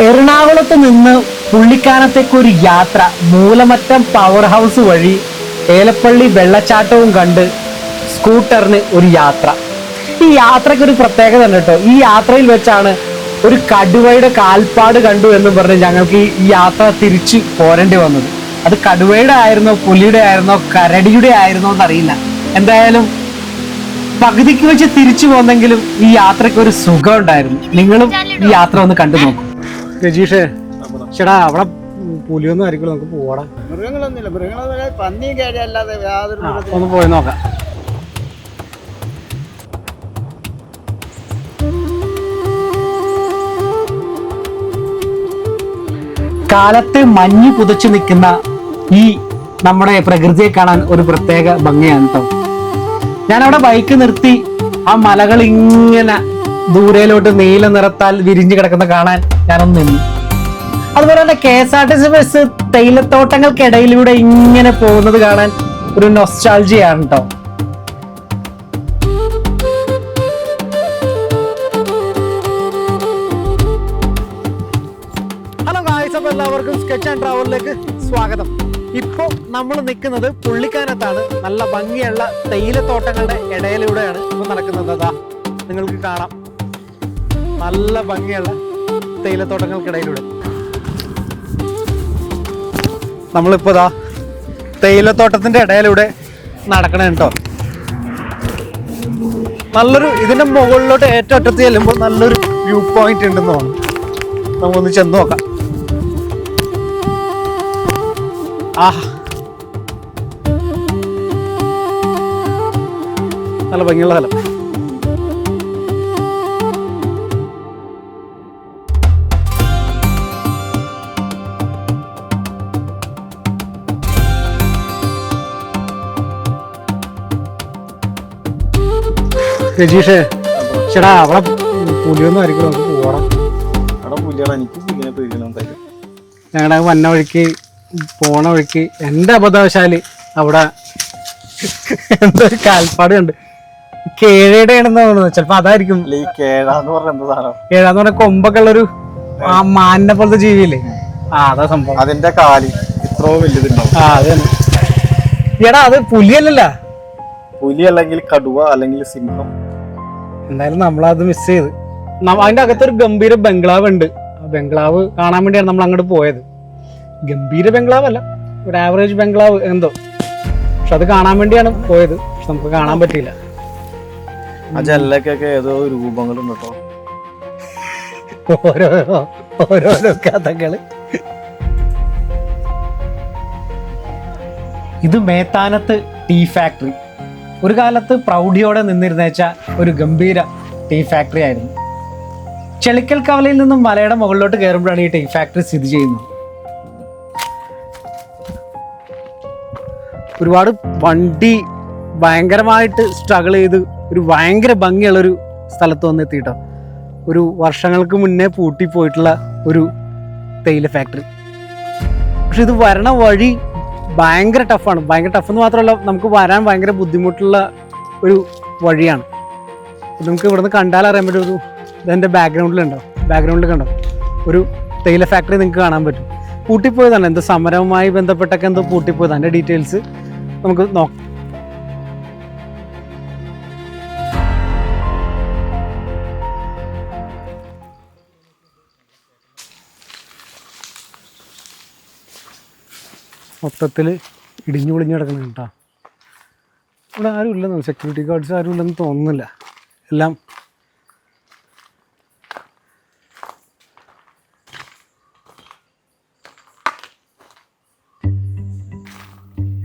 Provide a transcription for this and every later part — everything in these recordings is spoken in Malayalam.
എറണാകുളത്ത് നിന്ന് പുള്ളിക്കാനത്തേക്ക് ഒരു യാത്ര മൂലമറ്റം പവർ ഹൗസ് വഴി ഏലപ്പള്ളി വെള്ളച്ചാട്ടവും കണ്ട് സ്കൂട്ടറിന് ഒരു യാത്ര. ഈ യാത്രയ്ക്ക് ഒരു പ്രത്യേകത ഉണ്ട് കേട്ടോ. ഈ യാത്രയിൽ വെച്ചാണ് ഒരു കടുവയുടെ കാൽപ്പാട് കണ്ടു എന്ന് പറഞ്ഞ് ഞങ്ങൾക്ക് ഈ- ഈ യാത്ര തിരിച്ച് പോരേണ്ടി വന്നത്. അത് കടുവയുടെ ആയിരുന്നോ പുലിയുടെ ആയിരുന്നോ കരടിയുടെ ആയിരുന്നോ എന്നറിയില്ല. എന്തായാലും പകുതിക്ക് വെച്ച് തിരിച്ചു പോന്നെങ്കിലും ഈ യാത്രയ്ക്ക് ഒരു സുഖം ഉണ്ടായിരുന്നു. നിങ്ങളും ഈ യാത്ര ഒന്ന് കണ്ടു നോക്കും രജീഷേ ചേടാ അവിടെ പുലിയൊന്നും ആയിരിക്കും നമുക്ക് പോവാടാ. മൃഗങ്ങളൊന്നുമില്ല മൃഗങ്ങളെ പന്നിയും കയറി അല്ലാതെ യാതൊരു ഒന്ന് പോയി നോക്കാം. കാലത്ത് മഞ്ഞ് പുതച്ചു നിൽക്കുന്ന ഈ നമ്മുടെ പ്രകൃതിയെ കാണാൻ ഒരു പ്രത്യേക ഭംഗിയാണ് കേട്ടോ ഞാനവിടെ ബൈക്ക് നിർത്തി ആ മലകൾ ഇങ്ങനെ ദൂരയിലോട്ട് നീല നിറത്താൽ വിരിഞ്ഞു കിടക്കുന്ന കാണാൻ ഞാനൊന്ന് നിന്നു. അതുപോലെ തന്നെ K S R T C bus തേയിലത്തോട്ടങ്ങൾക്കിടയിലൂടെ ഇങ്ങനെ പോകുന്നത് കാണാൻ ഒരു നൊസ്റ്റാൾജിയാണ് കേട്ടോ ഹലോ ഗായ്സ് എല്ലാവർക്കും സ്കെച്ച് ആൻഡ് ട്രാവലിലേക്ക് സ്വാഗതം. ഇപ്പോൾ നമ്മൾ നിൽക്കുന്നത് പുള്ളിക്കാനത്താണ്. നല്ല ഭംഗിയുള്ള തേയിലത്തോട്ടങ്ങളുടെ ഇടയിലൂടെയാണ് ഇപ്പോൾ നടക്കുന്നത്. അതാ നിങ്ങൾക്ക് കാണാം. നല്ല ഭംഗിയുള്ള തേയിലത്തോട്ടങ്ങൾക്കിടയിലൂടെ. നമ്മളിപ്പോ ഇതാ തേയിലത്തോട്ടത്തിന്റെ ഇടയിലൂടെ നടക്കണേ കേട്ടോ നല്ലൊരു ഇതിന്റെ മുകളിലോട്ട് ഏറ്റവും അറ്റത്ത് ചെല്ലുമ്പോൾ നല്ലൊരു വ്യൂ പോയിന്റ് ഉണ്ടെന്ന് തോന്നുന്നു. നമുക്കൊന്ന് ചെന്ന് നോക്കാം. ആഹ്. നല്ല ഭംഗിയുള്ള സ്ഥലം. രജീഷേ ചേടാ അവളെ പുലിയൊന്നും ആയിരിക്കും നമുക്ക് പോകണം അവിടെ പുലികളെ എനിക്ക് പുലിനെ പേടിക്കണം ഞങ്ങളുടെ വന്ന വഴിക്ക് പോണ വഴിക്ക് എന്റെ അബദ്ധവശാൽ അവിടെ എന്തോ ഒരു കാൽപ്പാട് കണ്ട് കേഴയുടെ ആണെന്ന് തോന്നുന്നു ചിലപ്പോ അതായിരിക്കും. ഈ കേഴാന്ന് പറഞ്ഞ എന്താ സാധനം? പറഞ്ഞ കൊമ്പൊക്കെ ഉള്ളൊരു ആ മാനിനെ പോലത്തെ ജീവിയില്ലേ? ആ അതാ സംഭവം. അതിന്റെ കാലി ഇത്രോ വലുതുണ്ടാവും. ആ അത് തന്നെ. എടാ അത് പുലിയല്ലല്ല. പുലി അല്ലെങ്കിൽ കടുവ അല്ലെങ്കിൽ സിംഹം. എന്തായാലും നമ്മളത് മിസ് ചെയ്ത്. അതിന്റെ അകത്തൊരു ഗംഭീര ബംഗ്ലാവ് ഉണ്ട് ആ ബംഗ്ലാവ് കാണാൻ വേണ്ടിയാണ് നമ്മൾ അങ്ങോട്ട് പോയത്. ഗംഭീര ബംഗ്ലാവ് അല്ല ഒരു ആവറേജ് ബംഗ്ലാവ് എന്തോ. പക്ഷെ അത് കാണാൻ വേണ്ടിയാണ് പോയത്. പക്ഷെ നമുക്ക് കാണാൻ പറ്റിയില്ല. ആ ജല്ലക്കൊക്കെ ഏതോ രൂപങ്ങളുണ്ട്? കേട്ടോ ഓരോരോ ഓരോരോ കഥകൾ. ഇത് മേത്താനത്ത് ടീ ഫാക്ടറി. ഒരു കാലത്ത് പ്രൗഢിയോടെ നിന്നിരുന്നേച്ച ഒരു ഗംഭീര ടീ ഫാക്ടറി ആയിരുന്നു. ചെളിക്കൽ കവലയിൽ നിന്നും മലയുടെ മുകളിലോട്ട് കയറുമ്പോഴാണ് ഈ ടീ ഫാക്ടറി സ്ഥിതി ചെയ്യുന്നത്. ഒരുപാട് വണ്ടി ഭയങ്കരമായിട്ട് സ്ട്രഗിൾ ചെയ്ത് ഒരു ഭയങ്കര ഭംഗിയുള്ളൊരു സ്ഥലത്ത് വന്ന് എത്തിയിട്ടോ ഒരു വർഷങ്ങൾക്ക് മുന്നേ പൂട്ടിപ്പോയിട്ടുള്ള ഒരു തേയില ഫാക്ടറി. പക്ഷെ ഇത് വരണ വഴി ഭയങ്കര ടഫാണ് ഭയങ്കര ടഫ് എന്ന് മാത്രമല്ല നമുക്ക് വരാൻ ഭയങ്കര ബുദ്ധിമുട്ടുള്ള ഒരു വഴിയാണ്. നമുക്ക് ഇവിടുന്ന് കണ്ടാൽ അറിയാൻ പറ്റും ഒരു ഇതെന്റെ ബാക്ക്ഗ്രൗണ്ടിലുണ്ടോ ബാക്ക്ഗ്രൗണ്ടിൽ കണ്ടോ ഒരു തേയില ഫാക്ടറി നിങ്ങൾക്ക് കാണാൻ പറ്റും. പൂട്ടിപ്പോയതാണ്. എന്തോ സമരവുമായി ബന്ധപ്പെട്ടൊക്കെ എന്തോ പൂട്ടിപ്പോയത് അതിന്റെ ഡീറ്റെയിൽസ് നമുക്ക് നോക്കാം. മൊത്തത്തിൽ ഇടിഞ്ഞു പൊളിഞ്ഞു കിടക്കുന്നത് കേട്ടോ ഇവിടെ ആരും ഇല്ലെന്ന് സെക്യൂരിറ്റി ഗാർഡ്സ് ആരും ഇല്ലെന്ന് തോന്നുന്നില്ല. എല്ലാം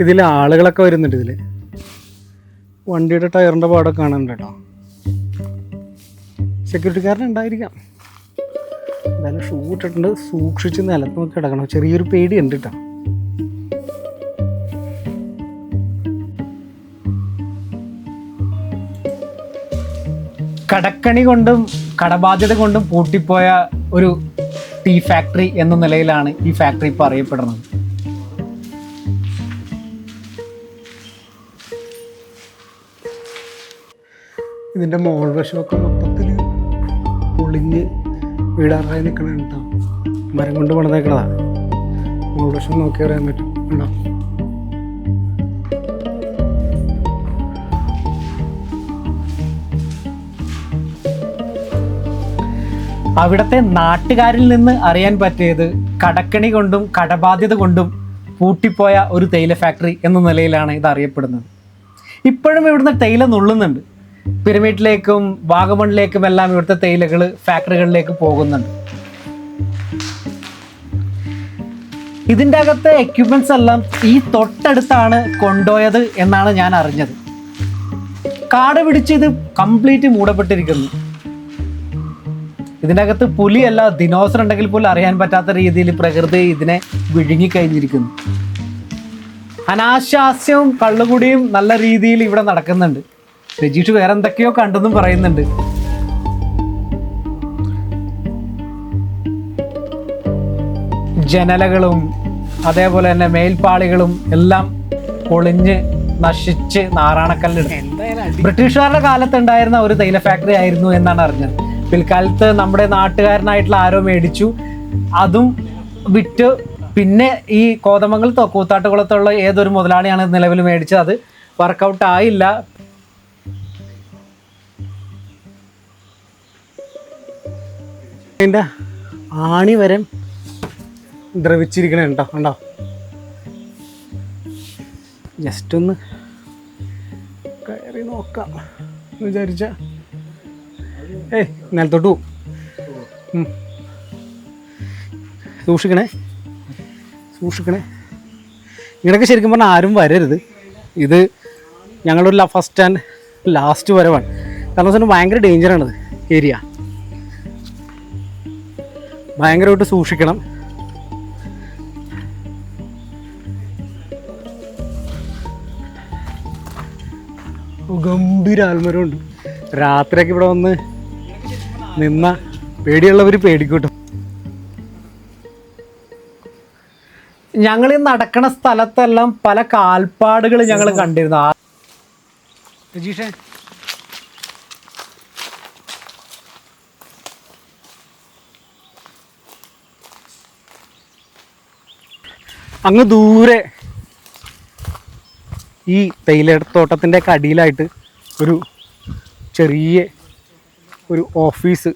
ഇതിൽ ആളുകളൊക്കെ വരുന്നുണ്ട് ഇതിൽ വണ്ടിയുടെ ടയറിന്റെ പാടൊക്കെ കാണുന്നുണ്ട് കേട്ടോ. സെക്യൂരിറ്റിക്കാരൻ ഉണ്ടായിരിക്കാം. എന്തായാലും ഷൂ ഇട്ടിട്ടുണ്ട്. സൂക്ഷിച്ച് നിലത്ത് നോക്കി കിടക്കണം. ചെറിയൊരു പേടിയുണ്ട് കേട്ടോ. കടക്കണി കൊണ്ടും കടബാധ്യത കൊണ്ടും പൂട്ടിപ്പോയ ഒരു ടീ ഫാക്ടറി എന്ന നിലയിലാണ് ഈ ഫാക്ടറി ഇപ്പോൾ അറിയപ്പെടുന്നത്. ഇതിന്റെ മോൾ വശമൊക്കെ മൊത്തത്തിൽ പൊളിഞ്ഞ് വീടാറായി നിൽക്കണം കേട്ടോ മരം കൊണ്ട് പണിതേക്കണതാ. മോൾ വശം നോക്കി അറിയാൻ പറ്റും. ഉണ്ടോ അവിടുത്തെ നാട്ടുകാരിൽ നിന്ന് അറിയാൻ പറ്റിയത് കടക്കണി കൊണ്ടും കടബാധ്യത കൊണ്ടും പൂട്ടിപ്പോയ ഒരു തേയില ഫാക്ടറി എന്ന നിലയിലാണ് ഇത് അറിയപ്പെടുന്നത്. ഇപ്പോഴും ഇവിടുന്ന് തേയില നുള്ളുന്നുണ്ട്. പിരമിഡിലേക്കും വാഗമണിലേക്കും എല്ലാം ഇവിടുത്തെ തേയിലകൾ ഫാക്ടറികളിലേക്ക് പോകുന്നുണ്ട്. ഇതിന്റെ അകത്തെ എക്യുപ്മെന്റ്സ് എല്ലാം ഈ തൊട്ടടുത്താണ് കൊണ്ടുപോയത് എന്നാണ് ഞാൻ അറിഞ്ഞത്. കാട് പിടിച്ച് ഇത് കംപ്ലീറ്റ് മൂടപ്പെട്ടിരിക്കുന്നു. ഇതിന്റെ അകത്ത് പുലിയല്ല ദിനോസർ ഉണ്ടെങ്കിൽ പോലും അറിയാൻ പറ്റാത്ത രീതിയിൽ പ്രകൃതി ഇതിനെ വിഴുങ്ങിക്കഴിഞ്ഞിരിക്കുന്നു അനാശാസ്യവും കള്ളുകുടിയും നല്ല രീതിയിൽ ഇവിടെ നടക്കുന്നുണ്ട്. രജീഷ് വേറെ എന്തൊക്കെയോ കണ്ടെന്നും പറയുന്നുണ്ട്. ജനലകളും അതേപോലെ തന്നെ മേൽപ്പാളികളും എല്ലാം പൊളിഞ്ഞ് നശിച്ച് നാറാണക്കല്ലിടും ബ്രിട്ടീഷുകാരുടെ കാലത്ത് ഉണ്ടായിരുന്ന ഒരു തൈല ഫാക്ടറി ആയിരുന്നു എന്നാണ് അറിഞ്ഞത്. പിൽക്കാലത്ത് നമ്മുടെ നാട്ടുകാരനായിട്ടുള്ള ആരോ മേടിച്ചു. അതും വിറ്റ് പിന്നെ ഈ കോതമംഗൽ തൊ- കൂത്താട്ടുകുളത്തുള്ള ഏതൊരു മുതലാളിയാണ് നിലവിൽ മേടിച്ചത്? അത് വർക്കൗട്ട് ആയില്ല. ആണി വരെ ദ്രവിച്ചിരിക്കണേ ഉണ്ടോ ഉണ്ടോ ജസ്റ്റ് ഒന്ന് കയറി നോക്കാം എന്ന് വിചാരിച്ച ഏയ് നിലത്തോട്ട് പോവും സൂക്ഷിക്കണേ. സൂക്ഷിക്കണേ. ഇങ്ങനെയൊക്കെ ശരിക്കും പറഞ്ഞാൽ ആരും വരരുത്. ഇത് ഞങ്ങളൊരു ഫസ്റ്റ് ആൻഡ് ലാസ്റ്റ് വരവാണ്. കാരണം വെച്ചാൽ ഭയങ്കര ഡേഞ്ചറാണിത് ഏരിയ ഭയങ്കരമായിട്ട് സൂക്ഷിക്കണം. ഗംഭീര ആൽമരമുണ്ട്. രാത്രിയൊക്കെ ഇവിടെ വന്ന് നിന്ന പേടിയുള്ളവർ പേടിക്കൂട്ടും. ഞങ്ങൾ ഈ നടക്കണ സ്ഥലത്തെല്ലാം പല കാൽപ്പാടുകൾ ഞങ്ങൾ കണ്ടിരുന്നു. രജീഷേ. അങ്ങ് ദൂരെ ഈ തേയിലത്തോട്ടത്തിന്റെ കടിയിലായിട്ട് ഒരു ചെറിയ ഒരു ഓഫീസ്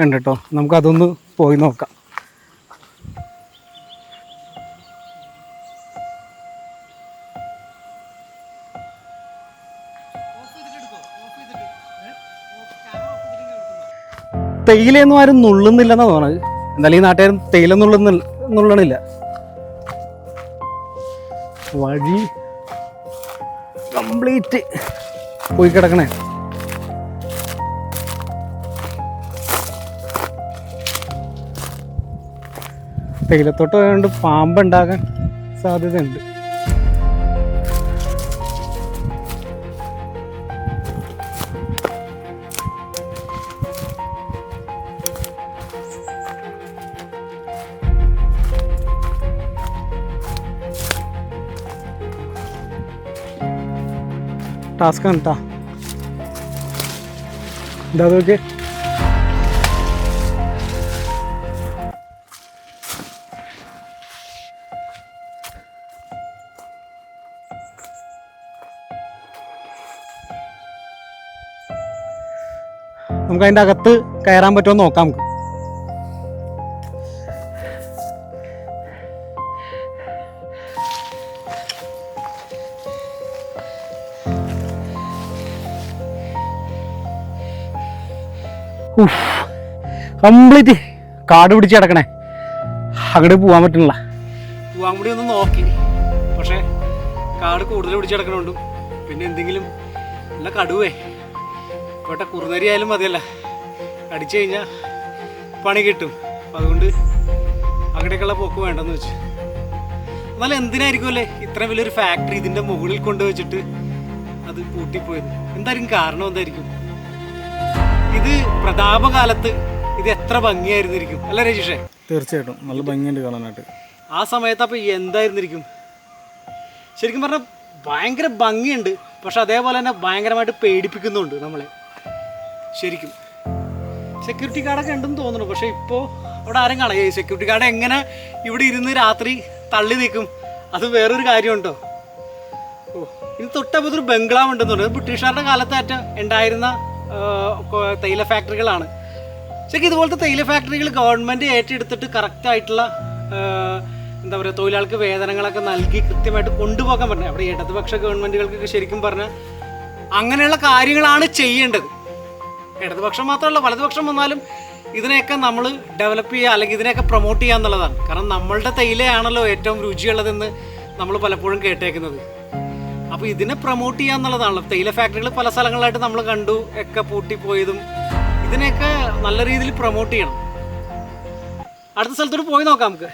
ഉണ്ട് കേട്ടോ. നമുക്കതൊന്ന് പോയി നോക്കാം. തേയിലയൊന്നും ആരും നുള്ളുന്നില്ലെന്നാ തോന്നുന്നത് എന്തായാലും ഈ നാട്ടുകാരും തേയില നുള്ളണില്ല. വഴി കംപ്ലീറ്റ് പോയി കിടക്കണേ. തേയിലത്തോട്ട് ആയതുകൊണ്ട് പാമ്പുണ്ടാകാൻ സാധ്യതയുണ്ട്. ടാസ്ക് ആണ് എന്താ നോക്കിയേ. നമുക്ക് അതിന്റെ അകത്ത് കയറാൻ പറ്റുമോ നോക്കാം നമുക്ക്. കംപ്ലീറ്റ്. കാട് പിടിച്ച് കിടക്കണേ. അങ്ങോട്ട് പോകാൻ പറ്റുന്നില്ല. പോകാൻ കൂടി ഒന്ന് നോക്കി. പക്ഷേ കാട് കൂടുതൽ പിടിച്ച് കിടക്കണുണ്ടും. പിന്നെ എന്തെങ്കിലും നല്ല കടുവേ. കോട്ടെ കുറുനരി ആയാലും മതിയല്ല. അടിച്ചു കഴിഞ്ഞാൽ പണി കിട്ടും. അതുകൊണ്ട് അങ്ങോട്ടേക്കുള്ള പോക്ക് വേണ്ടെന്ന് വെച്ചു. എന്നാൽ എന്തിനായിരിക്കും അല്ലേ ഇത്ര വലിയൊരു ഫാക്ടറി ഇതിന്റെ മുകളിൽ കൊണ്ടു കൊണ്ടുവച്ചിട്ട് അത് പൂട്ടിപ്പോയത്? എന്തായിരിക്കും കാരണം എന്തായിരിക്കും? ഇത് പ്രതാപകാലത്ത് ഇത് എത്ര ഭംഗിയായിരുന്നിരിക്കും. അല്ല രജീഷേ? തീർച്ചയായിട്ടും. നല്ല ഭംഗിയുണ്ട് കാണാനായിട്ട്. ആ സമയത്ത് അപ്പോൾ എന്തായിരുന്നിരിക്കും? ശരിക്കും പറഞ്ഞാൽ ഭയങ്കര ഭംഗിയുണ്ട്. പക്ഷെ അതേപോലെ തന്നെ ഭയങ്കരമായിട്ട് പേടിപ്പിക്കുന്നുണ്ട് നമ്മളെ. ശരിക്കും. സെക്യൂരിറ്റി ഗാർഡൊക്കെ ഉണ്ടെന്ന് തോന്നുന്നു. പക്ഷേ ഇപ്പോൾ അവിടെ ആരും കാണാം. ഈ സെക്യൂരിറ്റി ഗാർഡ് എങ്ങനെ ഇവിടെ ഇരുന്ന് രാത്രി തള്ളി നിൽക്കും അത് വേറൊരു കാര്യമുണ്ടോ? ഓ ഇനി തൊട്ടപ്പുറത്തൊരു ബംഗ്ലാവ് ഉണ്ടെന്ന് പറയുന്നത് ബ്രിട്ടീഷുകാരുടെ കാലത്തായിട്ട് ഉണ്ടായിരുന്ന തേയില ഫാക്ടറികളാണ് ശരിക്കും ഇതുപോലത്തെ തേയില ഫാക്ടറികൾ ഗവൺമെന്റ് ഏറ്റെടുത്തിട്ട് കറക്റ്റായിട്ടുള്ള എന്താ പറയുക തൊഴിലാളികൾക്ക് വേതനങ്ങളൊക്കെ നൽകി കൃത്യമായിട്ട് കൊണ്ടുപോകാൻ പറഞ്ഞു അവിടെ ഇടതുപക്ഷ ഗവൺമെന്റുകൾക്കൊക്കെ ശരിക്കും പറഞ്ഞാൽ അങ്ങനെയുള്ള കാര്യങ്ങളാണ് ചെയ്യേണ്ടത്. ഇടതുപക്ഷം മാത്രമല്ല വലതുപക്ഷം വന്നാലും ഇതിനെയൊക്കെ നമ്മൾ ഡെവലപ്പ് ചെയ്യുക അല്ലെങ്കിൽ ഇതിനെയൊക്കെ പ്രൊമോട്ട് ചെയ്യുക എന്നുള്ളതാണ്. കാരണം നമ്മളുടെ തേയിലയാണല്ലോ ഏറ്റവും രുചിയുള്ളതെന്ന് നമ്മൾ പലപ്പോഴും കേട്ടേക്കുന്നത്. അപ്പോൾ ഇതിനെ പ്രൊമോട്ട് ചെയ്യുക എന്നുള്ളതാണല്ലോ. തേയില ഫാക്ടറികൾ പല സ്ഥലങ്ങളിലായിട്ട് നമ്മൾ കണ്ടു ഒക്കെ പൂട്ടിപ്പോയതും ഇതിനെയൊക്കെ നല്ല രീതിയിൽ പ്രൊമോട്ട് ചെയ്യണം. അടുത്ത സ്ഥലത്തോട്ട് പോയി നോക്കാം നമുക്ക്.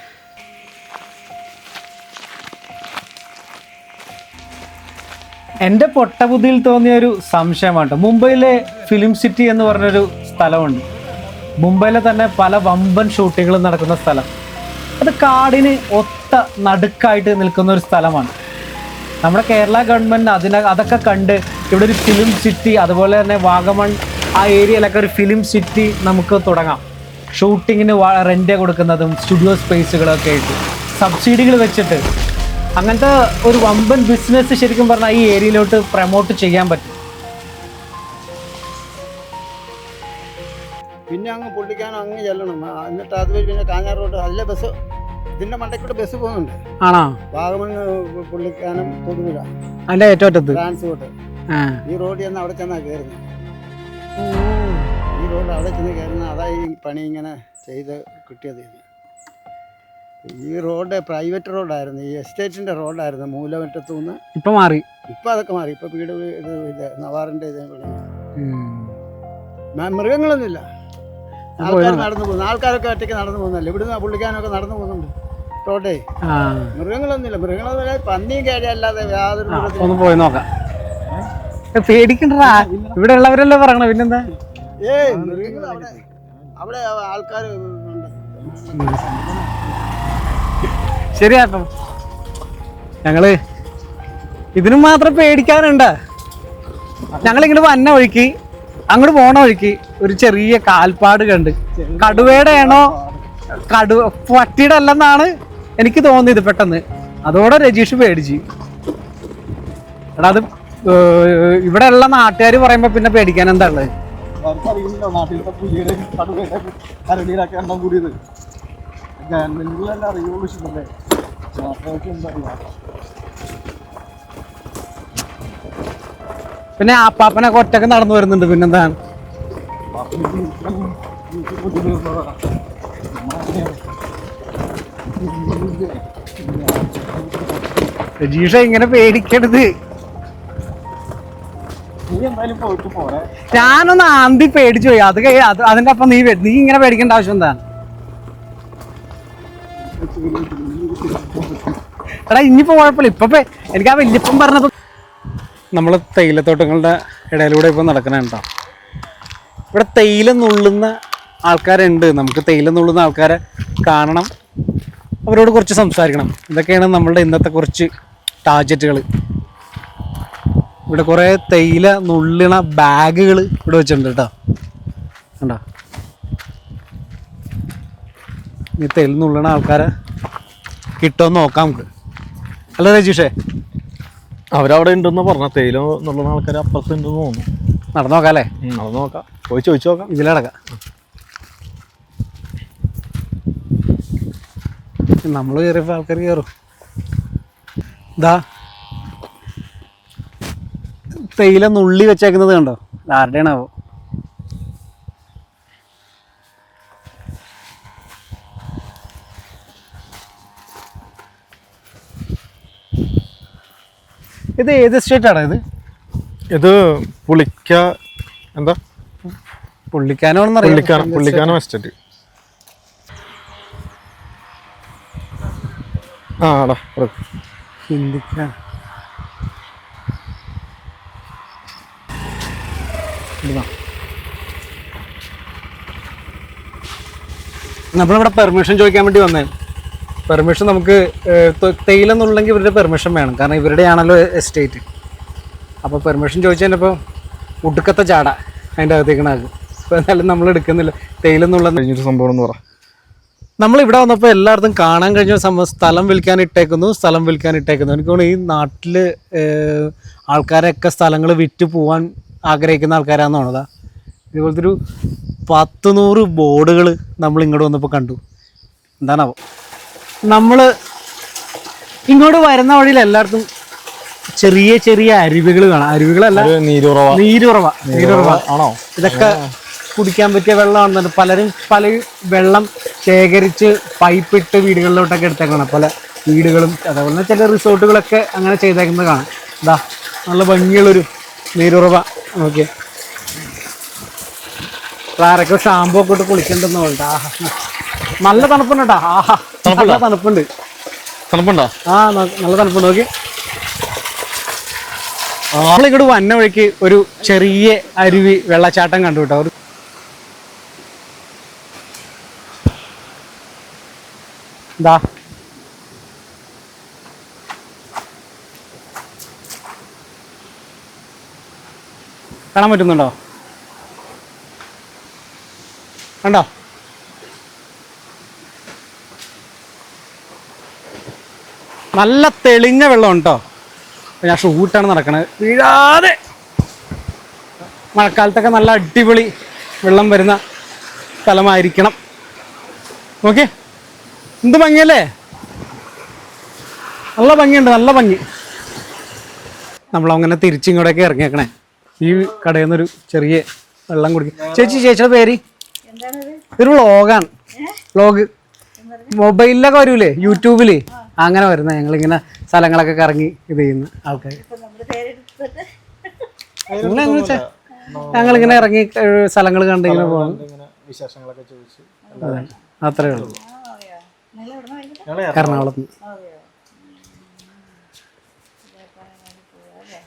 എന്റെ പൊട്ടബുദ്ധിയിൽ തോന്നിയ ഒരു സംശയമാണ് മുംബൈയിലെ ഫിലിം സിറ്റി എന്ന് പറഞ്ഞൊരു സ്ഥലമുണ്ട്. മുംബൈയിലെ തന്നെ പല വമ്പൻ ഷൂട്ടിങ്ങുകളും നടക്കുന്ന സ്ഥലം. അത് കാടിന് ഒത്ത നടുക്കായിട്ട് നിൽക്കുന്ന ഒരു സ്ഥലമാണ്. നമ്മുടെ കേരള ഗവൺമെന്റ് അതിനെ അതൊക്കെ കണ്ട് ഇവിടെ ഒരു ഫിലിം സിറ്റി അതുപോലെ തന്നെ വാഗമൺ ആ ഏരിയയിലൊക്കെ ഒരു ഫിലിം സിറ്റി നമുക്ക് തുടങ്ങാം. ഷൂട്ടിങ്ങിന് റെന്റ് കൊടുക്കുന്നതും സ്റ്റുഡിയോ സ്പേസുകളൊക്കെ ആയിട്ട്. സബ്സിഡികൾ വെച്ചിട്ട് അങ്ങനത്തെ ഒരു വമ്പൻ ബിസിനസ് ശരിക്കും പറഞ്ഞാൽ ഈ ഏരിയയിലോട്ട് പ്രൊമോട്ട് ചെയ്യാൻ പറ്റും. പിന്നെ അങ്ങ് പുള്ളിക്കാനും അങ്ങ് ചെല്ലണം. എന്നിട്ട് അത് വഴി പിന്നെ കാഞ്ഞാർ റോഡ് അതിലെ ബസ് ഇതിന്റെ മണ്ടയ്ക്കൂടെ ബസ് പോകുന്നുണ്ട്. ആണോ? വാഗമണ് പുള്ളിക്കാനും തൊടുപുഴ അല്ലേ ഏറ്റവും ട്രാൻസ്പോർട്ട്. ഈ റോഡ് ചെന്ന് അവിടെ ചെന്നാ കയറുന്നത് ഈ റോഡ് അവിടെ ചെന്ന് കയറുന്ന അതായി പണി ഇങ്ങനെ ചെയ്ത് കിട്ടിയത്. ഈ റോഡ് പ്രൈവറ്റ് റോഡായിരുന്നു. ഈ എസ്റ്റേറ്റിന്റെ റോഡായിരുന്നു മൂലമറ്റത്തു നിന്ന് ഇപ്പൊ മാറി. ഇപ്പം അതൊക്കെ മാറി. ഇപ്പം വീട് ഇത് ഇത് നവാറിന്റെ ഇത് മൃഗങ്ങളൊന്നുമില്ല. ആൾക്കാർ നടന്നു പോകുന്നു. ആൾക്കാരൊക്കെ ഒറ്റയ്ക്ക് നടന്നു പോകുന്നല്ലോ ഇവിടുന്ന് പുള്ളിക്കാനൊക്കെ നടന്നു പോകുന്നുണ്ട്. റോഡേ. മൃഗങ്ങളൊന്നുമില്ല. മൃഗങ്ങളൊന്നും പന്നിയും കേഴ അല്ലാതെ യാതൊരു ഒന്ന് പോയി നോക്കാം. ഇവിടെ ഉള്ളവരല്ലേ പറയണ? പിന്നെന്താ? ഏയ് മൃഗങ്ങൾ അവിടെ അവിടെ ആൾക്കാർ ഉണ്ട് ശരിയാട്ടോ ഞങ്ങൾ ഇതിനും മാത്രം പേടിക്കാനുണ്ട്. ഞങ്ങളിങ്ങനെ വന്ന വഴിക്ക് അങ്ങോട്ട് പോണ വഴിക്ക് ഒരു ചെറിയ കാൽപ്പാട് കണ്ട്. കടുവയുടെ കടു പട്ടിയുടെ അല്ലെന്നാണ് എനിക്ക് തോന്നിയത് പെട്ടെന്ന്. അതോടെ രജീഷ് പേടിച്ച്. എടാ അത് ഇവിടെ ഉള്ള നാട്ടുകാർ പറയുമ്പോ പിന്നെ പേടിക്കാൻ എന്താ ഉള്ളത്? ഗവൺമെന്റിലല്ല അറിയുള്ളൂ പിന്നെ ആപ്പാപ്പനൊക്കെ ഒറ്റയ്ക്ക് നടന്നു വരുന്നുണ്ട് പിന്നെന്താണ് രജീഷ ഇങ്ങനെ പേടിക്കരുത്. ഞാനൊന്ന് ആന്തി പേടിച്ചു പോയി. അത് അതിന്റെ അപ്പം നീ നീ ഇങ്ങനെ പേടിക്കേണ്ട ആവശ്യം എന്താണ് എടാ ഇനിയിപ്പോൾ കുഴപ്പമില്ല. ഇപ്പൊ എനിക്ക് ആ വല്യപ്പം പറഞ്ഞത് നമ്മൾ തേയിലത്തോട്ടങ്ങളുടെ ഇടയിലൂടെ ഇപ്പൊ നടക്കണ കേട്ടോ ഇവിടെ തേയില നുള്ളുന്ന ആൾക്കാരുണ്ട്. നമുക്ക് തേയില നുള്ളുന്ന ആൾക്കാരെ കാണണം. അവരോട് കുറച്ച് സംസാരിക്കണം. ഇതൊക്കെയാണ് നമ്മളുടെ ഇന്നത്തെ കുറച്ച് ടാർജറ്റുകൾ ഇവിടെ കുറേ തേയില നുള്ളിണ ബാഗുകൾ ഇവിടെ വെച്ചിട്ടുണ്ട് കേട്ടോ കണ്ടോ? ഈ തേയില നുള്ളണ ആൾക്കാരെ കിട്ടുമെന്ന് നോക്കാം. നമുക്ക് അല്ല രജീഷേ. അവരവിടെ ഉണ്ടെന്ന് പറഞ്ഞ തേയില എന്നുള്ള ആൾക്കാർ അപ്പുറത്തുണ്ടെന്ന് തോന്നുന്നു. നടന്നു നോക്കാം അല്ലേ നടന്നു നോക്കാം. പോയി ചോദിച്ചു നോക്കാം. ഇതിലടക്കാം നമ്മൾ കയറിയപ്പോൾ ആൾക്കാർ കയറും ഇതാ തേയില നുള്ളി വെച്ചേക്കുന്നത് കണ്ടോ? ആരുടെയാണാവോ? ഇത് ഏത് സ്റ്റേറ്റ് ആണോ ഇത്? ഇത് പുളിക്ക എന്താ? പുള്ളിക്കാനോ പുള്ളിക്കാനം പുള്ളിക്കാനം എസ്റ്റേറ്റ് ആ ആടാ പറ. ഹിന്ദിക്കാ. നമ്മളിവിടെ പെർമിഷൻ ചോദിക്കാൻ വേണ്ടി വന്നേ. പെർമിഷൻ നമുക്ക് ഏഹ്, തൊ- തേയില എന്നുള്ളെങ്കിൽ ഇവരുടെ പെർമിഷൻ വേണം. കാരണം ഇവരുടെയാണല്ലോ എസ്റ്റേറ്റ് അപ്പോൾ പെർമിഷൻ ചോദിച്ചതിനിപ്പോൾ ഉടുക്കത്തെ ചാട അതിന്റെ അകത്തേക്കണ അത് ഇപ്പോൾ എന്തായാലും നമ്മൾ എടുക്കുന്നില്ല. തേയില എന്നുള്ള കഴിഞ്ഞൊരു സംഭവം എന്ന് പറ. നമ്മൾ ഇവിടെ വന്നപ്പോൾ എല്ലായിടത്തും കാണാൻ കഴിഞ്ഞ സംഭവം സ്ഥലം വിൽക്കാൻ ഇട്ടേക്കുന്നു സ്ഥലം വിൽക്കാൻ ഇട്ടേക്കുന്നു. എനിക്ക് തോന്നുന്നു ഈ നാട്ടിൽ ആൾക്കാരൊക്കെ സ്ഥലങ്ങൾ വിറ്റ് പോവാൻ ആഗ്രഹിക്കുന്ന ആൾക്കാരാണെന്ന് തോന്നുന്നതാ ഇതുപോലത്തെ ഒരു പത്ത് നൂറ് ബോർഡുകൾ നമ്മൾ ഇങ്ങോട്ട് വന്നപ്പോൾ കണ്ടു. എന്താണാവോ? നമ്മൾ ഇങ്ങോട്ട് വരുന്ന വഴിയിൽ എല്ലായിടത്തും ചെറിയ ചെറിയ അരുവികൾ കാണാം. അരുവികളല്ല നീരുറവ. നീരുറവ നീരുറവ. ആണോ? ഇതൊക്കെ കുടിക്കാൻ പറ്റിയ വെള്ളമാണെന്നുണ്ട് പലരും പല വെള്ളം ശേഖരിച്ച് പൈപ്പ് ഇട്ട് വീടുകളിലോട്ടൊക്കെ എടുത്തേക്കാണ്. പല വീടുകളും അതേപോലെ ചില റിസോർട്ടുകളൊക്കെ അങ്ങനെ ചെയ്തേക്കുന്നത് കാണാം. ഇതാ നല്ല ഭംഗിയുള്ളൊരു നീരുറവ. ഓക്കെ ആരൊക്കെ ഷാമ്പു ഒക്കെ ഇട്ട് കുളിക്കണ്ടെന്ന് പറഞ്ഞിട്ട് ആഹാ. നല്ല തണുപ്പുണ്ട് കേട്ടോ. ആഹാ. നല്ല തണുപ്പുണ്ട്? തണുപ്പുണ്ടോ. ആ നല്ല തണുപ്പുണ്ട്. നോക്കി. നമ്മളിങ്ങോട്ട് വന്ന വഴിക്ക് ഒരു ചെറിയ അരുവി വെള്ളച്ചാട്ടം കണ്ടു കേട്ടോ. എന്താ കാണാൻ പറ്റുന്നുണ്ടോ? കണ്ടോ? നല്ല തെളിഞ്ഞ വെള്ളം കേട്ടോ ഞാൻ ഷൂട്ടാണ് നടക്കണത് വീഴാതെ. മഴക്കാലത്തൊക്കെ നല്ല അടിപൊളി വെള്ളം വരുന്ന സ്ഥലമായിരിക്കണം. ഓക്കെ എന്ത് ഭംഗിയല്ലേ? നല്ല ഭംഗിയുണ്ട് നല്ല ഭംഗി. നമ്മളങ്ങനെ തിരിച്ചിങ്ങോട്ടേക്ക് ഇറങ്ങിയേക്കണേ. ഈ കടയിൽ നിന്നൊരു ചെറിയ വെള്ളം കുടിക്കും ചേച്ചി ചേച്ചിയുടെ പേര്? ഇതൊരു വ്ളോഗാണ്. വ്ളോഗ്. മൊബൈലിലൊക്കെ വരൂലേ? യൂട്യൂബിൽ. അങ്ങനെ വരുന്ന ഞങ്ങൾ ഇങ്ങനെ സ്ഥലങ്ങളൊക്കെ കറങ്ങി ഇത് ചെയ്യുന്ന ആൾക്കാർ ഞങ്ങളിങ്ങനെ ഇറങ്ങി സ്ഥലങ്ങൾ കണ്ട് ഇങ്ങനെ പോകും വിശേഷങ്ങളൊക്കെ ചോദിച്ചു അത്രേ ഉള്ളൂ. എറണാകുളത്ത്.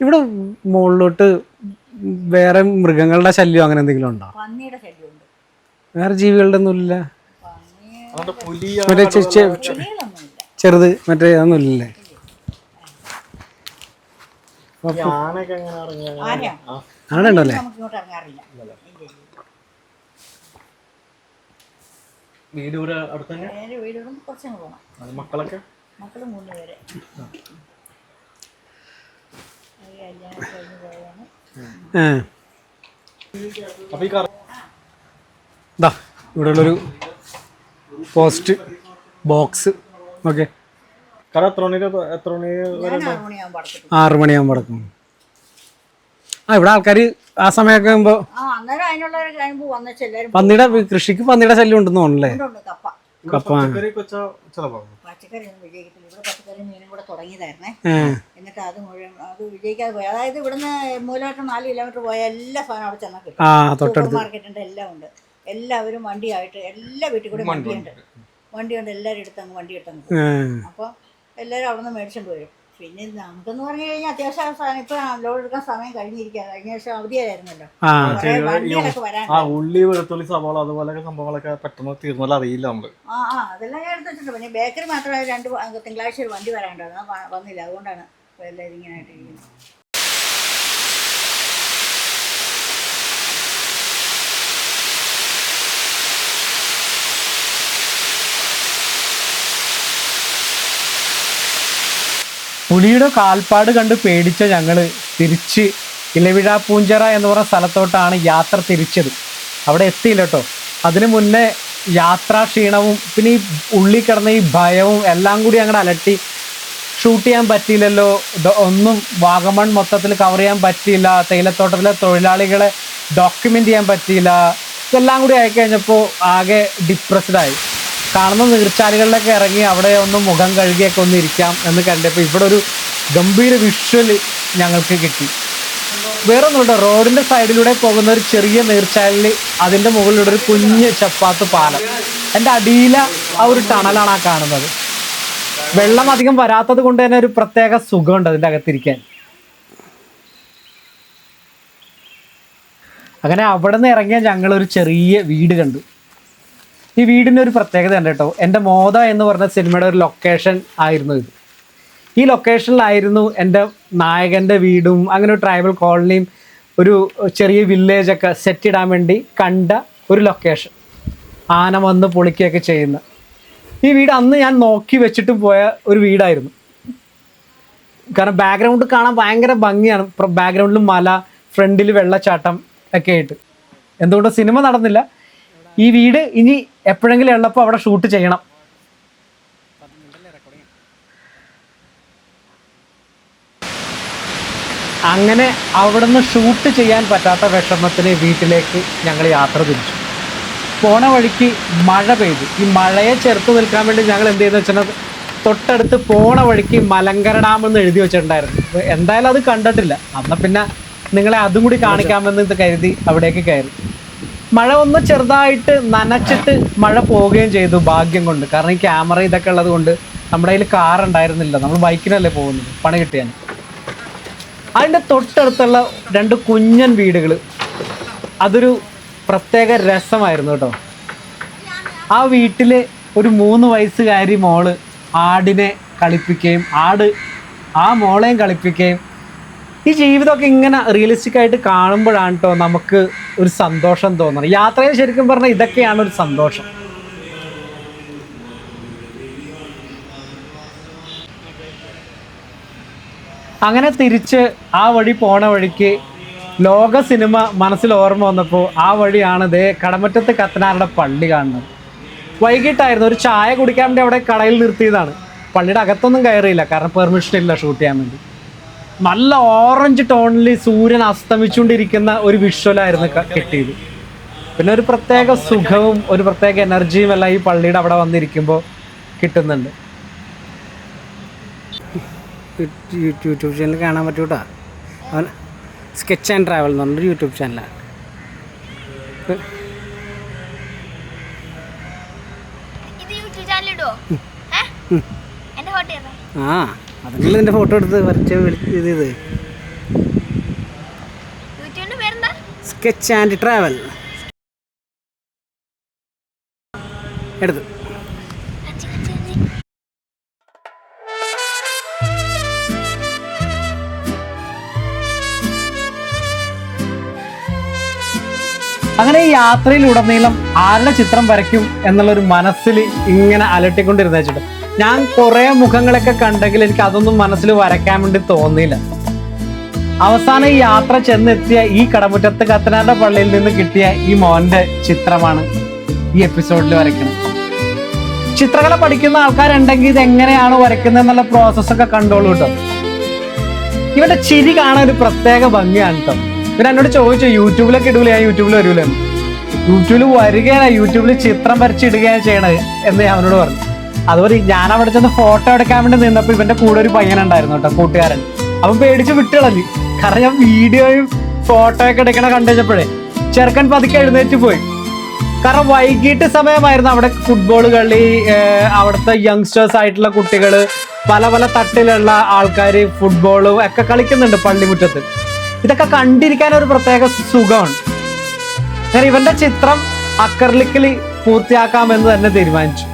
ഇവിടെ മുകളിലോട്ട് വേറെ മൃഗങ്ങളുടെ ശല്യം അങ്ങനെ എന്തെങ്കിലും ഉണ്ടോ? പന്നിയുടെ ശല്യമുണ്ട് വേറെ ജീവികളുടെ ഒന്നും ഇല്ല മറ്റേ ചെറുത് മറ്റേ അതൊന്നും ഇല്ലല്ലേ ഉണ്ടല്ലേ. വീട് ഇവിടെ അടുത്ത് തന്നെ അത് മക്കളൊക്കെ? മൂന്ന് പേര്. അപ്പൊ ഈ ഇതാ ഇവിടെ ഉള്ളൊരു പോസ്റ്റ് ബോക്സ് ഓക്കെ കട എത്ര മണി എത്ര മണി വരെ ഞാൻ ആറ് മണിയാകുമ്പോൾ അടക്കും ആ ഇവിടെ ആൾക്കാർ ആ സമയമൊക്കെ ആകുമ്പോൾ ആ അന്നേരം അതിനുള്ള ഒരു കഴിയുമ്പോൾ വന്നിച്ച് എല്ലാവരും പന്നിയുടെ കൃഷിക്ക് പന്നിയുടെ ശല്യം ഉണ്ടെന്ന് തോന്നുന്നല്ലേ? കപ്പ. കപ്പ. പച്ചക്കറി വെച്ച ചിലപ്പോ പച്ചക്കറി ഒന്നും വിജയിക്കത്തില്ല. ഇവിടെ പച്ചക്കറി മീനും കൂടെ തുടങ്ങിയതായിരുന്നേ. ഏ. എന്നിട്ട് അത് മുഴുവൻ അത് വിജയിക്കാതെ പോയി. അതായത് ഇവിടുന്ന് മൂലമായിട്ട് നാല് കിലോമീറ്റർ പോയ എല്ലാ സാധനവും അവിടെ ചെന്നാൽ കിട്ടും. ആ സൂപ്പർ തൊട്ടടുത്ത് മാർക്കറ്റുണ്ട് എല്ലാം ഉണ്ട്. എല്ലാവരും വണ്ടിയായിട്ട് എല്ലാ വീട്ടിൽ കൂടെ വണ്ടിയുണ്ട്. വണ്ടിയുണ്ട് എല്ലാവരും എടുത്ത് അങ്ങ് വണ്ടി എടുത്തങ്ങ് പോകും. അപ്പോൾ എല്ലാവരും അവിടെ നിന്ന് മേടിച്ചുകൊണ്ട് വരും. പിന്നെ നമുക്കെന്ന് പറഞ്ഞു കഴിഞ്ഞാൽ അത്യാവശ്യം സാധനം ഇപ്പൊ ലോഡ് എടുക്കാൻ സമയം കഴിഞ്ഞിരിക്കുക കഴിഞ്ഞ വർഷം അവധിയായിരുന്നല്ലോ. വണ്ടികളൊക്കെ വരാൻ ആ ഉള്ളി വെളുത്തുള്ളി സവാള അതുപോലെയൊക്കെ സംഭവങ്ങളൊക്കെ പെട്ടെന്ന് തീർന്നാൽ അറിയില്ല നമ്മൾ. ആ ആ അതെല്ലാം ഞാൻ എടുത്ത് വെച്ചിട്ടുണ്ട് പിന്നെ ബേക്കറി മാത്രമേ രണ്ട് തിങ്കളാഴ്ച ഒരു വണ്ടി വരാനുണ്ടായിരുന്നു വന്നില്ല. അതുകൊണ്ടാണ് എല്ലാവരും ഇങ്ങനെ ആയിട്ടിരിക്കുന്നത്. പുലിയുടെ കാൽപ്പാട് കണ്ട് പേടിച്ച ഞങ്ങൾ തിരിച്ച് ഇലവിഴ പൂഞ്ചറ എന്ന് പറഞ്ഞ സ്ഥലത്തോട്ടാണ് യാത്ര തിരിച്ചത്. അവിടെ എത്തിയില്ല കേട്ടോ അതിനു മുന്നേ യാത്രാ ക്ഷീണവും പിന്നെ ഈ ഉള്ളിൽ കിടന്ന ഈ ഭയവും എല്ലാം കൂടി അങ്ങോട്ട് അലട്ടി. ഷൂട്ട് ചെയ്യാൻ പറ്റിയില്ലല്ലോ. ഒന്നും വാഗമൺ മൊത്തത്തിൽ കവർ ചെയ്യാൻ പറ്റിയില്ല. തേയിലത്തോട്ടത്തിലെ തൊഴിലാളികളെ ഡോക്യുമെന്റ് ചെയ്യാൻ പറ്റിയില്ല. ഇതെല്ലാം കൂടി ആയിക്കഴിഞ്ഞപ്പോൾ ആകെ ഡിപ്രസ്ഡ് ആയി. കാണുന്ന നീർച്ചാലുകളിലൊക്കെ ഇറങ്ങി അവിടെ ഒന്ന് മുഖം കഴുകിയൊക്കെ ഒന്ന് ഇരിക്കാം എന്ന് കണ്ടപ്പോൾ ഇവിടെ ഒരു ഗംഭീര വിഷ്വൽ ഞങ്ങൾക്ക് കിട്ടി. വേറെ ഒന്നുമില്ല റോഡിന്റെ സൈഡിലൂടെ പോകുന്ന ഒരു ചെറിയ നീർച്ചാലിൽ അതിന്റെ മുകളിലൂടെ ഒരു കുഞ്ഞ് ചപ്പാത്ത് പാലം. എന്റെ അടിയിലെ ആ ഒരു ടണലാണ് ആ കാണുന്നത്. വെള്ളം അധികം വരാത്തത് കൊണ്ട് തന്നെ ഒരു പ്രത്യേക സുഖമുണ്ട് അതിന്റെ അകത്തിരിക്കാൻ. അങ്ങനെ അവിടെ നിന്ന് ഇറങ്ങിയ ഞങ്ങൾ ഒരു ചെറിയ വീട് കണ്ടു. ഈ വീടിന്റെ ഒരു പ്രത്യേകത ഉണ്ട് കേട്ടോ. എന്റെ മോദ എന്ന് പറഞ്ഞ സിനിമയുടെ ഒരു ലൊക്കേഷൻ ആയിരുന്നു ഇത്. ഈ ലൊക്കേഷനിലായിരുന്നു എന്റെ നായകന്റെ വീടും അങ്ങനെ ഒരു ട്രൈബൽ കോളനിയും ഒരു ചെറിയ വില്ലേജൊക്കെ സെറ്റ് ഇടാൻ വേണ്ടി കണ്ട ഒരു ലൊക്കേഷൻ ആന വന്ന് പൊളിക്കുകയൊക്കെ ചെയ്യുന്ന. ഈ വീട് അന്ന് ഞാൻ നോക്കി വെച്ചിട്ട് പോയ ഒരു വീടായിരുന്നു. കാരണം ബാക്ക്ഗ്രൗണ്ട് കാണാൻ ഭയങ്കര ഭംഗിയാണ്. ബാക്ക്ഗ്രൗണ്ടിൽ മല ഫ്രണ്ടിൽ വെള്ളച്ചാട്ടം ഒക്കെ ആയിട്ട്. എന്തുകൊണ്ട് സിനിമ നടന്നില്ല. ഈ വീട് ഇനി എപ്പോഴെങ്കിലും ഉള്ളപ്പോൾ അവിടെ ഷൂട്ട് ചെയ്യണം. അങ്ങനെ അവിടുന്ന് ഷൂട്ട് ചെയ്യാൻ പറ്റാത്ത വിഷമത്തിന് വീട്ടിലേക്ക് ഞങ്ങൾ യാത്ര തിരിച്ചു. പോണ വഴിക്ക് മഴ പെയ്തു. ഈ മഴയെ ചെറുത്ത് നിൽക്കാൻ വേണ്ടി ഞങ്ങൾ എന്ത് ചെയ്യുന്നത് വെച്ചാൽ തൊട്ടടുത്ത് പോണ വഴിക്ക് മലങ്കര ഡാം എന്ന് എഴുതി വെച്ചിട്ടുണ്ടായിരുന്നു. എന്തായാലും അത് കണ്ടിട്ടില്ല. അന്ന പിന്നെ നിങ്ങളെ അതും കൂടി കാണിക്കാമെന്ന് കരുതി അവിടേക്ക് കയറി. മഴ ഒന്ന് ചെറുതായിട്ട് നനച്ചിട്ട് മഴ പോവുകയും ചെയ്തു ഭാഗ്യം കൊണ്ട്. കാരണം ഈ ക്യാമറ ഇതൊക്കെ ഉള്ളത് കൊണ്ട് നമ്മുടെ കയ്യിൽ കാർ ഉണ്ടായിരുന്നില്ല. നമ്മൾ ബൈക്കിനല്ലേ പോകുന്നത് പണി കിട്ടിയാൽ അതിന്റെ തൊട്ടടുത്തുള്ള രണ്ട് കുഞ്ഞൻ വീടുകൾ അതൊരു പ്രത്യേക രസമായിരുന്നു കേട്ടോ. ആ വീട്ടിൽ ഒരു മൂന്ന് വയസ്സുകാരി മോൾ ആടിനെ കളിപ്പിക്കുകയും ആട് ആ മോളെയും കളിപ്പിക്കുകയും ഈ ജീവിതമൊക്കെ ഇങ്ങനെ റിയലിസ്റ്റിക് ആയിട്ട് കാണുമ്പോഴാണ് കേട്ടോ നമുക്ക് ഒരു സന്തോഷം തോന്നുന്നത്. യാത്രയിൽ ശരിക്കും പറഞ്ഞാൽ ഇതൊക്കെയാണ് ഒരു സന്തോഷം. അങ്ങനെ തിരിച്ച് ആ വഴി പോണ വഴിക്ക് ലോക സിനിമ മനസ്സിൽ ഓർമ്മ വന്നപ്പോൾ ആ വഴിയാണ് ദേ കടമറ്റത്ത് കത്തനാരുടെ പള്ളി കാണുന്നത്. വൈകിട്ടായിരുന്നു. ഒരു ചായ കുടിക്കാൻ വേണ്ടി അവിടെ കടയിൽ നിർത്തിയതാണ്. പള്ളിയുടെ അകത്തൊന്നും കയറിയില്ല. കാരണം പെർമിഷൻ ഇല്ല ഷൂട്ട് ചെയ്യാൻ വേണ്ടി. നല്ല ഓറഞ്ച് ടോണിൽ സൂര്യൻ അസ്തമിച്ചുകൊണ്ടിരിക്കുന്ന ഒരു വിഷ്വലായിരുന്നു കിട്ടിയത്. പിന്നെ ഒരു പ്രത്യേക സുഖവും ഒരു പ്രത്യേക എനർജിയും എല്ലാം ഈ പള്ളിയുടെ അവിടെ വന്നിരിക്കുമ്പോൾ കിട്ടുന്നുണ്ട്. യൂട്യൂബ് ചാനൽ കാണാൻ പറ്റൂട്ടോ. അവൻ സ്കെച്ച് ആൻഡ് ട്രാവൽ എന്ന് പറഞ്ഞൊരു യൂട്യൂബ് ചാനലാണ് ആ. അതെങ്കിലും നിന്റെ ഫോട്ടോ എടുത്ത് വരച്ച് ഇത് സ്കെച്ച് ആൻഡ് ട്രാവൽ എടുത്ത്. അങ്ങനെ ഈ യാത്രയിലുടനീളം ആരുടെ ചിത്രം വരയ്ക്കും എന്നുള്ളൊരു മനസ്സിൽ ഇങ്ങനെ അലട്ടിക്കൊണ്ടിരുന്ന വെച്ചിട്ട് ഞാൻ കുറെ മുഖങ്ങളൊക്കെ കണ്ടെങ്കിൽ എനിക്ക് അതൊന്നും മനസ്സിൽ വരയ്ക്കാൻ വേണ്ടി തോന്നിയില്ല. അവസാനം ഈ യാത്ര ചെന്നെത്തിയ ഈ കടമുറ്റത്ത് കത്തനാരുടെ പള്ളിയിൽ നിന്ന് കിട്ടിയ ഈ മോന്റെ ചിത്രമാണ് ഈ എപ്പിസോഡിൽ വരയ്ക്കുന്നത്. ചിത്രകല പഠിക്കുന്ന ആൾക്കാരുണ്ടെങ്കിൽ ഇത് എങ്ങനെയാണ് വരയ്ക്കുന്നത് എന്നുള്ള പ്രോസസ്സൊക്കെ കണ്ടോളൂ കേട്ടോ. ഇവന്റെ ചിരി കാണാൻ ഒരു പ്രത്യേക ഭംഗിയാണ് കേട്ടോ. ഇവൻ എന്നോട് ചോദിച്ചു യൂട്യൂബിലൊക്കെ ഇടൂല? ഞാൻ യൂട്യൂബിൽ വരൂല? യൂട്യൂബിൽ വരികയാണ് യൂട്യൂബിൽ ചിത്രം വരച്ചിടുകയാണ് ചെയ്യണത് എന്ന് ഞാൻ അവനോട് പറഞ്ഞു. അതുപോലെ ഞാൻ അവിടെ ചെന്ന് ഫോട്ടോ എടുക്കാൻ വേണ്ടി നിന്നപ്പോൾ ഇവന്റെ കൂടെ ഒരു പയ്യനുണ്ടായിരുന്നു കേട്ടോ കൂട്ടുകാരൻ. അവൻ പേടിച്ച് വിട്ടുകളഞ്ഞു. കാരണം ഞാൻ വീഡിയോയും ഫോട്ടോ ഒക്കെ എടുക്കണ കണ്ടുവച്ചപ്പോഴേ ചെറുക്കൻ പതുക്കെ എഴുന്നേറ്റ് പോയി. കാരണം വൈകിട്ട് സമയമായിരുന്നു അവിടെ ഫുട്ബോൾ കളി അവിടുത്തെ യങ്സ്റ്റേഴ്സ് ആയിട്ടുള്ള കുട്ടികൾ പല പല തട്ടിലുള്ള ആൾക്കാർ ഫുട്ബോളും ഒക്കെ കളിക്കുന്നുണ്ട് പള്ളിമുറ്റത്ത്. ഇതൊക്കെ കണ്ടിരിക്കാൻ ഒരു പ്രത്യേക സുഖമാണ്. ഞാൻ ഇവന്റെ ചിത്രം അക്രലിക്കലി പൂർത്തിയാക്കാമെന്ന് തന്നെ തീരുമാനിച്ചു.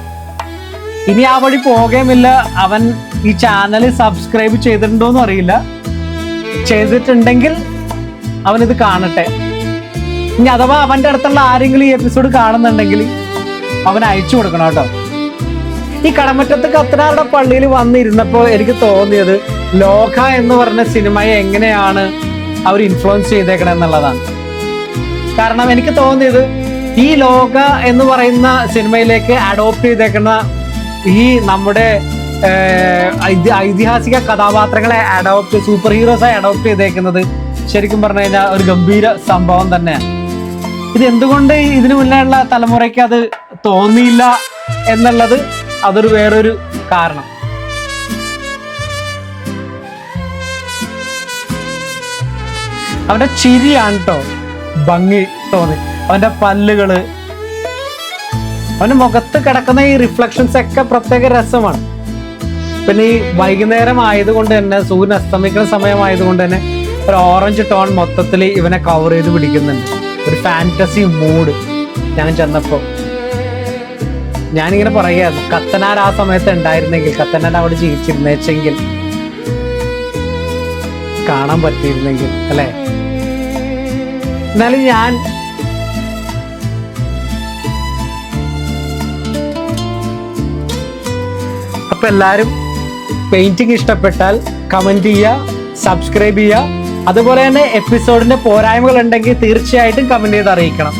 ഇനി ആ വഴി പോകുകയുമില്ല അവൻ ഈ ചാനൽ സബ്സ്ക്രൈബ് ചെയ്തിട്ടുണ്ടോന്നും അറിയില്ല. ചെയ്തിട്ടുണ്ടെങ്കിൽ അവൻ ഇത് കാണട്ടെ. ഇനി അഥവാ അവന്റെ അടുത്തുള്ള ആരെങ്കിലും ഈ എപ്പിസോഡ് കാണുന്നുണ്ടെങ്കിൽ അവൻ അയച്ചു കൊടുക്കണം കേട്ടോ. ഈ കടമറ്റത്ത് കത്തനാരുടെ പള്ളിയിൽ വന്നിരുന്നപ്പോൾ എനിക്ക് തോന്നിയത് ലോക എന്ന് പറഞ്ഞ സിനിമയെ എങ്ങനെയാണ് അവർ ഇൻഫ്ലുവൻസ് ചെയ്തേക്കണം എന്നുള്ളതാണ്. കാരണം എനിക്ക് തോന്നിയത് ഈ ലോക എന്ന് പറയുന്ന സിനിമയിലേക്ക് അഡോപ്റ്റ് ചെയ്തേക്കുന്ന ഈ നമ്മുടെ ഐതിഹാസിക കഥാപാത്രങ്ങളെ അഡോപ്റ്റ് സൂപ്പർ ഹീറോസായി അഡോപ്റ്റ് ചെയ്തേക്കുന്നത് ശരിക്കും പറഞ്ഞു കഴിഞ്ഞാൽ ഒരു ഗംഭീര സംഭവം തന്നെയാണ്. ഇത് എന്തുകൊണ്ട് ഇതിനു മുന്നേ ഉള്ള തലമുറയ്ക്ക് അത് തോന്നിയില്ല എന്നുള്ളത് അതൊരു വേറൊരു കാരണം. അവന്റെ ചിരിയാണ് കേട്ടോ ഭംഗി തോന്നി. അവന്റെ പല്ലുകൾ അവന്റെ മുഖത്ത് കിടക്കുന്ന ഈ റിഫ്ലക്ഷൻസ് ഒക്കെ പ്രത്യേക രസമാണ്. പിന്നെ ഈ വൈകുന്നേരം ആയതുകൊണ്ട് തന്നെ സൂര്യൻ അസ്തമിക്കുന്ന സമയമായതുകൊണ്ട് തന്നെ ഒരു ഓറഞ്ച് ടോൺ മൊത്തത്തിൽ ഇവനെ കവർ ചെയ്ത് പിടിക്കുന്നുണ്ട്. ഒരു ഫാന്റസി മൂഡ് ഞാൻ ചെന്നപ്പോ ഞാനിങ്ങനെ പറയായിരുന്നു കത്തനാർ ആ സമയത്ത് ഉണ്ടായിരുന്നെങ്കിൽ കത്തനാർ അവിടെ ജീവിച്ചിരുന്നേച്ചെങ്കിൽ കാണാൻ പറ്റിയിരുന്നെങ്കിൽ അല്ലേ? എന്നാലും ഞാൻ അപ്പൊ എല്ലാവരും പെയിന്റിങ് ഇഷ്ടപ്പെട്ടാൽ കമന്റ് ചെയ്യുക സബ്സ്ക്രൈബ് ചെയ്യുക. അതുപോലെ തന്നെ എപ്പിസോഡിന്റെ പോരായ്മകൾ ഉണ്ടെങ്കിൽ തീർച്ചയായിട്ടും കമന്റ് ചെയ്ത് അറിയിക്കണം.